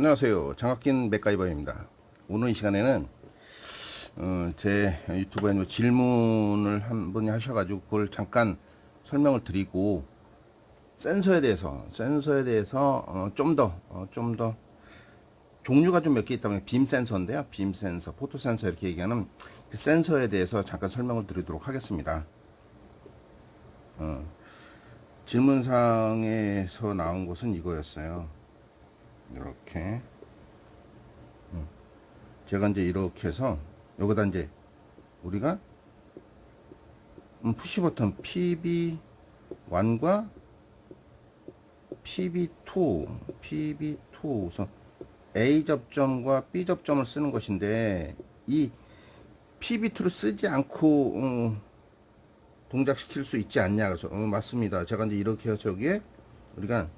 안녕하세요. 장학긴 맥가이버입니다. 오늘 이 시간에는 어, 제 유튜브에 있는 질문을 한 분이 하셔가지고 그걸 잠깐 설명을 드리고 센서에 대해서 센서에 대해서 어, 좀더 어, 좀더 종류가 좀 몇 개 있다면 빔 센서인데요. 빔 센서, 포토 센서 이렇게 얘기하는 그 센서에 대해서 잠깐 설명을 드리도록 하겠습니다. 어, 질문상에서 나온 것은 이거였어요. 이렇게. 음. 제가 이제 이렇게 해서 여기다 이제 우리가 음, 푸시 버튼 PB1과 PB2 PB2 우선 A 접점과 B 접점을 쓰는 것인데 이 PB2를 쓰지 않고 음, 동작시킬 수 있지 않냐. 그래서 어, 맞습니다. 제가 이제 이렇게 해서 여기에 우리가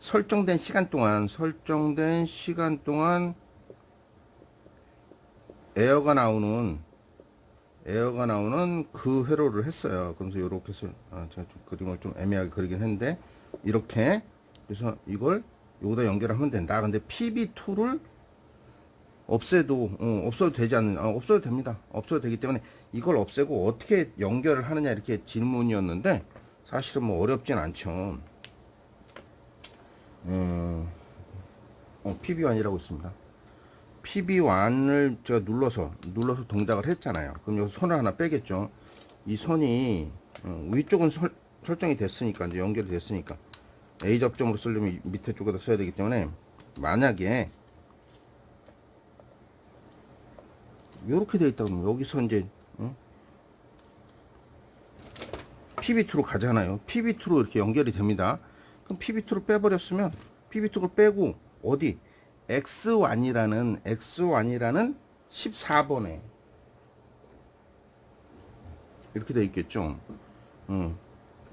설정된 시간 동안 설정된 시간 동안 에어가 나오는 에어가 나오는 그 회로를 했어요. 그래서 이렇게 해서 아, 제가 좀 그림을 좀 애매하게 그리긴 했는데 이렇게 그래서 이걸 여기다 연결하면 된다. 근데 PB2를 없애도 어, 없어도 되지 않는 어, 없어도 됩니다. 없어도 되기 때문에 이걸 없애고 어떻게 연결을 하느냐 이렇게 질문이었는데 사실은 뭐 어렵진 않죠. 음, 어, PB1이라고 있습니다. PB1을 제가 눌러서 눌러서 동작을 했잖아요. 그럼 여기 손을 하나 빼겠죠. 이 선이 어, 위쪽은 설, 설정이 됐으니까 이제 연결이 됐으니까 A 접점으로 쓰려면 이 밑에 쪽에다 써야 되기 때문에 만약에 이렇게 되어 있다 그러면 여기서 이제 어? PB2로 가잖아요. PB2로 이렇게 연결이 됩니다. 그럼 PB2를 빼버렸으면 PB2를 빼고 어디 X1이라는 X1이라는 14번에 이렇게 돼 있겠죠. 음.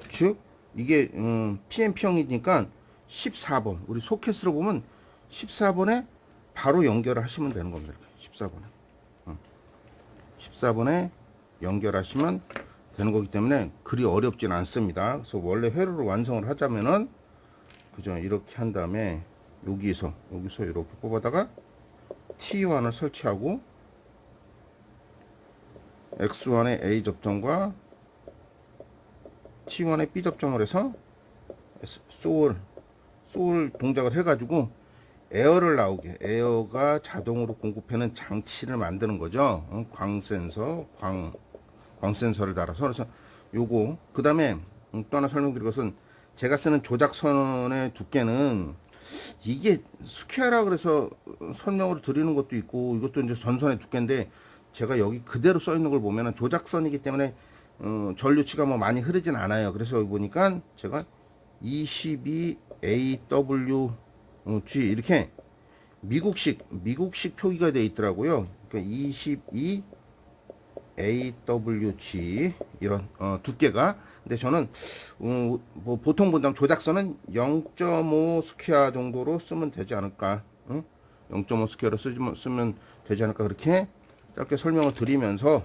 즉 이게 음, PMP형이니까 14번 우리 소켓으로 보면 14번에 바로 연결을 하시면 되는 겁니다. 이렇게 14번에 음. 14번에 연결하시면 되는 거기 때문에 그리 어렵진 않습니다. 그래서 원래 회로를 완성을 하자면은 그죠 이렇게 한 다음에 여기서 여기서 이렇게 뽑아다가 T1을 설치하고 X1의 A 접점과 T1의 B 접점을 해서 소울 소울 동작을 해가지고 에어를 나오게 에어가 자동으로 공급하는 장치를 만드는 거죠. 어, 광 센서 광, 광 센서를 달아서 그래서 요거 그 다음에 또 하나 설명드릴 것은 제가 쓰는 조작선의 두께는 이게 스퀘어라 그래서 설명을 드리는 것도 있고 이것도 이제 전선의 두께인데 제가 여기 그대로 써 있는 걸 보면은 조작선이기 때문에 어, 전류치가 뭐 많이 흐르진 않아요. 그래서 여기 보니까 제가 22AWG 이렇게 미국식 미국식 표기가 되어 있더라고요. 그러니까 22AWG 이런 어, 두께가 근데 저는 어, 뭐 보통 본다면 조작선은 0.5 스퀘어 정도로 쓰면 되지 않을까? 응? 0.5 스퀘어로 쓰면, 쓰면 되지 않을까? 그렇게 짧게 설명을 드리면서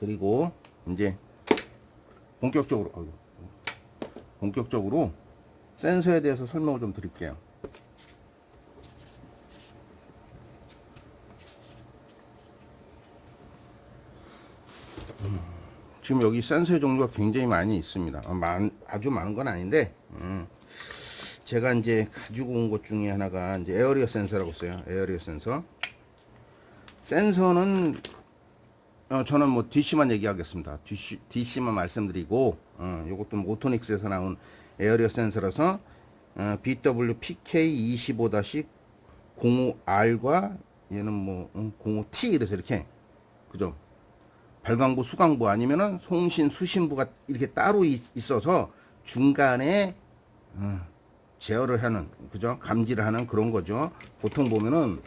드리고 이제 본격적으로 본격적으로 센서에 대해서 설명을 좀 드릴게요. 지금 여기 센서의 종류가 굉장히 많이 있습니다. 어, 많, 아주 많은 건 아닌데, 음, 제가 이제 가지고 온 것 중에 하나가 이제 에어리어 센서라고 써요. 에어리어 센서. 센서는 어, 저는 뭐 DC만 얘기하겠습니다. DC, DC만 말씀드리고, 어, 요것도 뭐 오토닉스에서 나온 에어리어 센서라서 어, BW PK25-05R과 얘는 뭐 음, 05T 이래서 이렇게 그죠? 발광부, 수광부 아니면은 송신, 수신부가 이렇게 따로 있, 어서 중간에 어, 제어를 하는 그죠? 감지를 하는 그런 거죠. 보통 보면은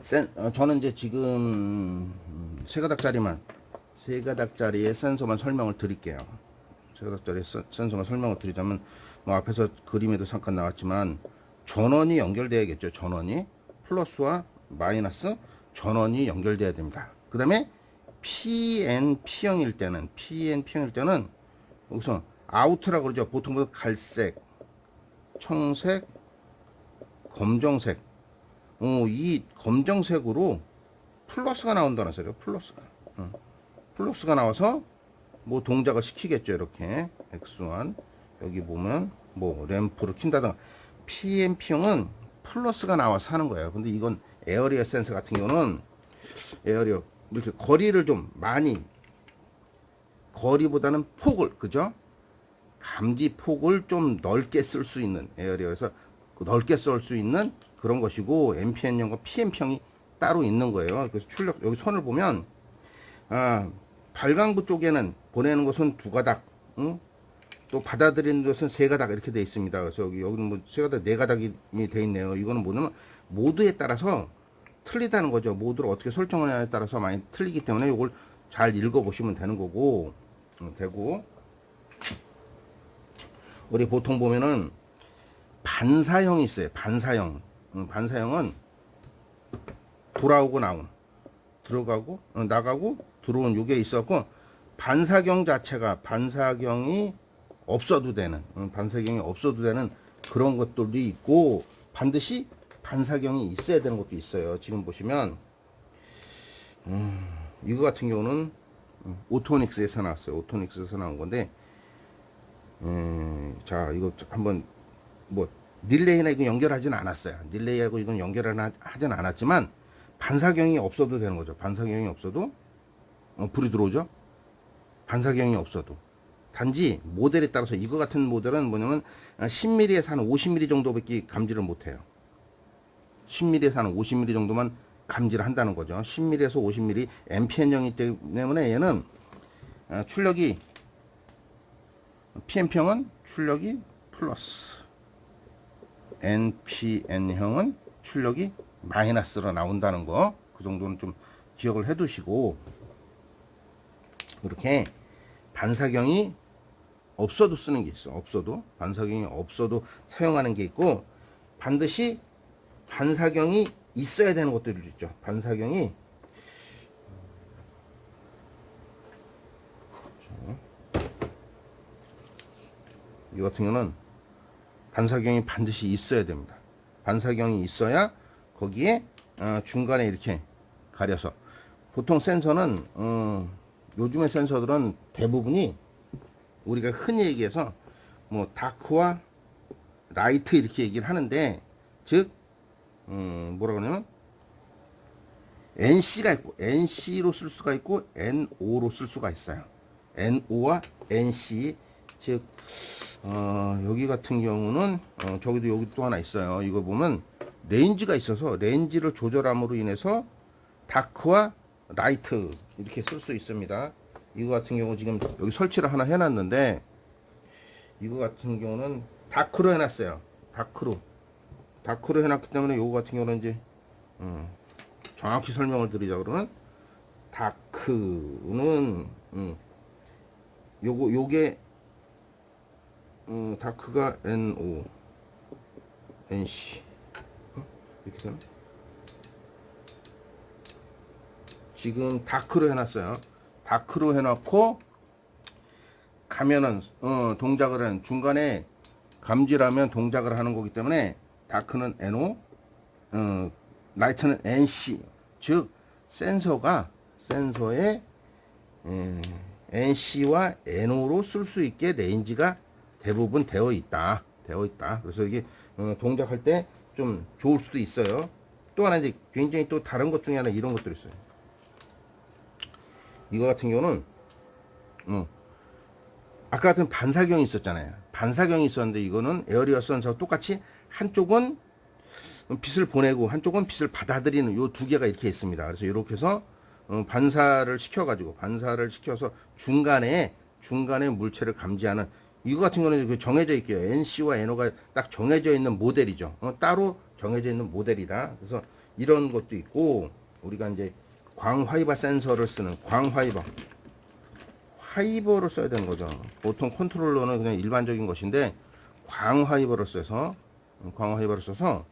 센, 어, 저는 이제 지금 음, 세 가닥짜리만 세 가닥짜리의 센서만 설명을 드릴게요. 세 가닥짜리 센서만 설명을 드리자면 뭐 앞에서 그림에도 잠깐 나왔지만 전원이 연결돼야겠죠. 전원이 플러스와 마이너스 전원이 연결돼야 됩니다. 그 다음에 PNP형일 때는, PNP형일 때는, 여기서 아우트라고 그러죠. 보통 갈색, 청색, 검정색. 어, 이 검정색으로 플러스가 나온다는 소리요. 플러스가. 어. 플러스가 나와서 뭐 동작을 시키겠죠. 이렇게 X1 여기 보면 뭐 램프를 킨다든가 PMP형은 플러스가 나와서 하는 거예요. 근데 이건 에어리어 센서 같은 경우는 에어리어 이렇게 거리를 좀 많이 거리보다는 폭을 그죠? 감지 폭을 좀 넓게 쓸 수 있는 에어리어에서 그 넓게 쓸 수 있는 그런 것이고 MPN형과 PM형이 따로 있는 거예요. 그래서 출력 여기 선을 보면 아, 발광부 쪽에는 보내는 것은 두 가닥, 응? 또 받아들이는 것은 세 가닥 이렇게 돼 있습니다. 그래서 여기 여기는 뭐 세 가닥, 네 가닥이 돼 있네요. 이거는 뭐냐면 모드에 따라서 틀리다는 거죠. 모드를 어떻게 설정하냐에 따라서 많이 틀리기 때문에 이걸 잘 읽어 보시면 되는 거고 음, 되고 우리 보통 보면은 반사형이 있어요. 반사형. 음, 반사형은 돌아오고 나온 들어가고 어, 나가고 들어온 요게 있었고 반사경 자체가 반사경이 없어도 되는 음, 반사경이 없어도 되는 그런 것들도 있고 반드시 반사경이 있어야 되는 것도 있어요. 지금 보시면 음, 이거 같은 경우는 음, 오토닉스에서 나왔어요. 오토닉스에서 나온 건데 음, 자 이거 한번 뭐 릴레이나 이거 연결하진 않았어요. 릴레이하고 이건 연결을 하- 하진 않았지만 반사경이 없어도 되는 거죠. 반사경이 없어도 어, 불이 들어오죠. 반사경이 없어도 단지 모델에 따라서 이거 같은 모델은 뭐냐면 10mm에서 한 50mm 정도밖에 감지를 못해요. 10mm에서 한 50mm 정도만 감지를 한다는 거죠. 10mm에서 50mm MPN형이기 때문에 얘는 어, 출력이 PM형은 출력이 플러스. NPN형은 출력이 마이너스로 나온다는 거. 그 정도는 좀 기억을 해 두시고. 이렇게 반사경이 없어도 쓰는 게 있어. 없어도. 반사경이 없어도 사용하는 게 있고 반드시 반사경이 있어야 되는 것들이 있죠. 반사경이. 이 같은 경우는 반사경이 반드시 있어야 됩니다. 반사경이 있어야 거기에 어, 중간에 이렇게 가려서. 보통 센서는 어, 요즘의 센서들은 대부분이 우리가 흔히 얘기해서 뭐 다크와 라이트 이렇게 얘기를 하는데 즉 음, 뭐라 그러냐면 NC가 있고 NC로 쓸 수가 있고 NO로 쓸 수가 있어요. NO와 NC 즉 어, 여기 같은 경우는 어, 저기도 여기 또 하나 있어요. 이거 보면 레인지가 있어서 레인지를 조절함으로 인해서 다크와 라이트 이렇게 쓸 수 있습니다. 이거 같은 경우 지금 여기 설치를 하나 해놨는데 이거 같은 경우는 다크로 해놨어요. 다크로 다크로 해놨기 때문에 이거 같은 경우는 이제 음, 정확히 설명을 드리자 그러면 다크는 음, 요거 요게 음, 다크가 NO, NC 어? 이렇게 되나? 지금 다크로 해놨어요. 다크로 해놓고 가면은 어, 동작을 하는 중간에 감지라면 동작을 하는 거기 때문에 다크는 NO, 어, 라이트는 NC. 즉 센서가 센서에 에, NC와 NO로 쓸 수 있게 레인지가 대부분 되어 있다. 되어 있다. 그래서 이게 어, 동작할 때 좀 좋을 수도 있어요. 또 하나 이제 굉장히 또 다른 것 중에 하나 이런 것도 있어요. 이거 같은 경우는 어, 아까 같은 반사경이 있었잖아요. 반사경이 있었는데 이거는 에어리어 센서 똑같이 한쪽은 빛을 보내고 한쪽은 빛을 받아들이는 요 두 개가 이렇게 있습니다. 그래서 이렇게 해서 어, 반사를 시켜가지고 반사를 시켜서 중간에 중간에 물체를 감지하는 이거 같은 거는 그 정해져 있게요. NC와 NO가 딱 정해져 있는 모델이죠. 어, 따로 정해져 있는 모델이라 그래서 이런 것도 있고 우리가 이제 광화이버 센서를 쓰는 광화이버 화이버를 써야 되는 거죠. 보통 컨트롤러는 그냥 일반적인 것인데 광화이버를 써서 써서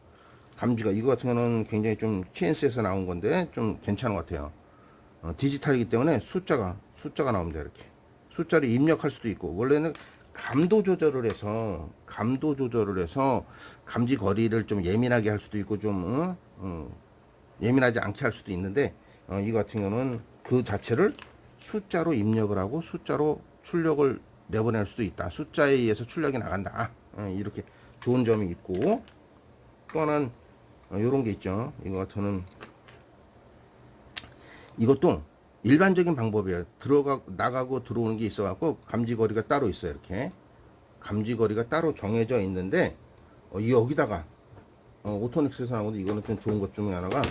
감지가 이거 같은 거는 굉장히 좀 TNC에서 나온 건데 좀 괜찮은 것 같아요. 어, 디지털이기 때문에 숫자가 숫자가 나옵니다 이렇게 숫자를 입력할 수도 있고 원래는 감도 조절을 해서 감도 조절을 해서 감지 거리를 좀 예민하게 할 수도 있고 좀 어? 어, 예민하지 않게 할 수도 있는데 어, 이 같은 경우는 그 자체를 숫자로 입력을 하고 숫자로 출력을 내보낼 수도 있다. 숫자에 의해서 출력이 나간다. 어, 이렇게 좋은 점이 있고 또 하나는 이런 게 있죠. 이거 같은 이것도 일반적인 방법이에요. 들어가 나가고 들어오는 게 있어갖고 감지 거리가 따로 있어요. 이렇게 감지 거리가 따로 정해져 있는데 어, 이 여기다가 어, 오토닉스에서 나오는데 이거는 좀 좋은 것 중에 하나가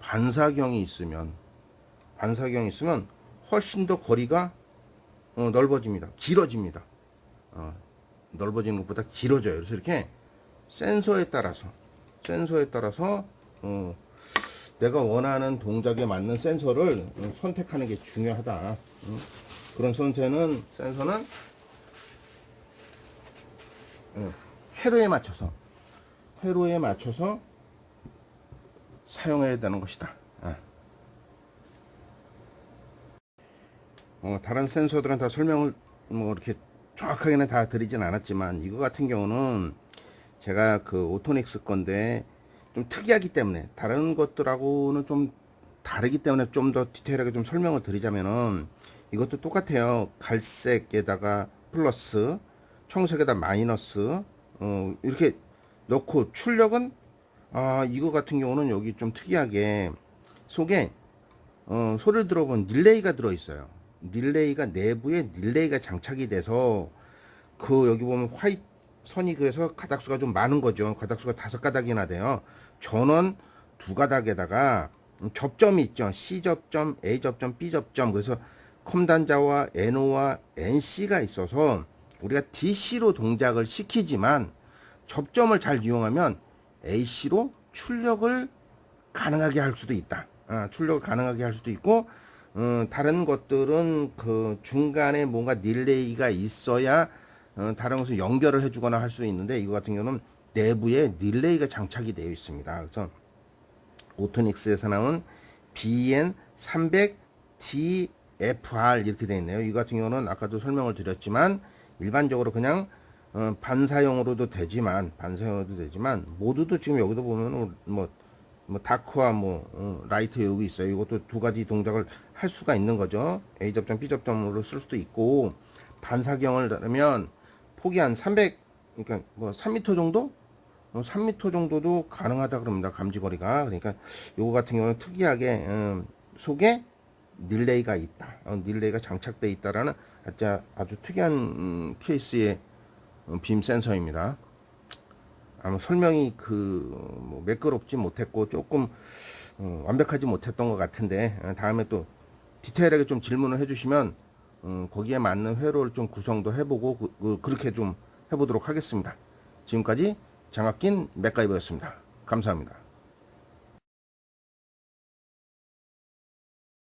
반사경이 있으면 반사경이 있으면 훨씬 더 거리가 어, 넓어집니다. 길어집니다. 어, 넓어지는 것보다 길어져요. 그래서 이렇게 센서에 따라서 센서에 따라서 어, 내가 원하는 동작에 맞는 센서를 어, 선택하는 게 중요하다. 어, 그런 선세는 센서는 어, 회로에 맞춰서 회로에 맞춰서 사용해야 되는 것이다. 아. 어, 다른 센서들은 다 설명을 뭐 이렇게 정확하게는 다 드리진 않았지만 이거 같은 경우는 제가 그 오토닉스 건데 좀 특이하기 때문에 다른 것들하고는 좀 다르기 때문에 좀 더 디테일하게 좀 설명을 드리자면은 이것도 똑같아요. 갈색에다가 플러스, 청색에다 마이너스 어, 이렇게 넣고 출력은 아 이거 같은 경우는 여기 좀 특이하게 속에 어, 소리를 들어보면 릴레이가 들어 있어요. 릴레이가 내부에 릴레이가 장착이 돼서 그 여기 보면 화이트 선이 그래서 가닥수가 좀 많은 거죠. 가닥수가 다섯 가닥이나 돼요. 전원 두 가닥에다가 접점이 있죠. C 접점, A 접점, B 접점. 그래서 컴단자와 NO와 NC가 있어서 우리가 DC로 동작을 시키지만 접점을 잘 이용하면 AC로 출력을 가능하게 할 수도 있다. 아, 출력을 가능하게 할 수도 있고 어, 다른 것들은 그 중간에 뭔가 릴레이가 있어야 어, 다른 것을 연결을 해주거나 할 수 있는데 이거 같은 경우는 내부에 릴레이가 장착이 되어 있습니다. 그래서 오토닉스에서 나온 BN300DFR 이렇게 되어 있네요. 이 같은 경우는 아까도 설명을 드렸지만 일반적으로 그냥 어, 반사용으로도 되지만 반사용으로도 되지만 모두도 지금 여기도 보면 뭐, 뭐 다크와 뭐 어, 라이트 여기 있어요. 이것도 두 가지 동작을 할 수가 있는 거죠. A 접점, B 접점으로 쓸 수도 있고 반사경을 하면 폭이 한 300, 그러니까 뭐 3m 정도? 어, 3m 정도도 가능하다 그럽니다. 감지거리가. 그러니까 요거 같은 경우는 특이하게 음, 속에 릴레이가 있다. 어, 릴레이가 장착되어 있다라는 아주, 아주 특이한 음, 케이스의 어, 빔 센서입니다. 아마 설명이 그뭐 매끄럽지 못했고 조금 어, 완벽하지 못했던 것 같은데 어, 다음에 또 디테일하게 좀 질문을 해주시면 음, 거기에 맞는 회로를 좀 구성도 해보고 그, 그, 그렇게 좀 해보도록 하겠습니다. 지금까지 장학긴 맥가이버였습니다. 감사합니다.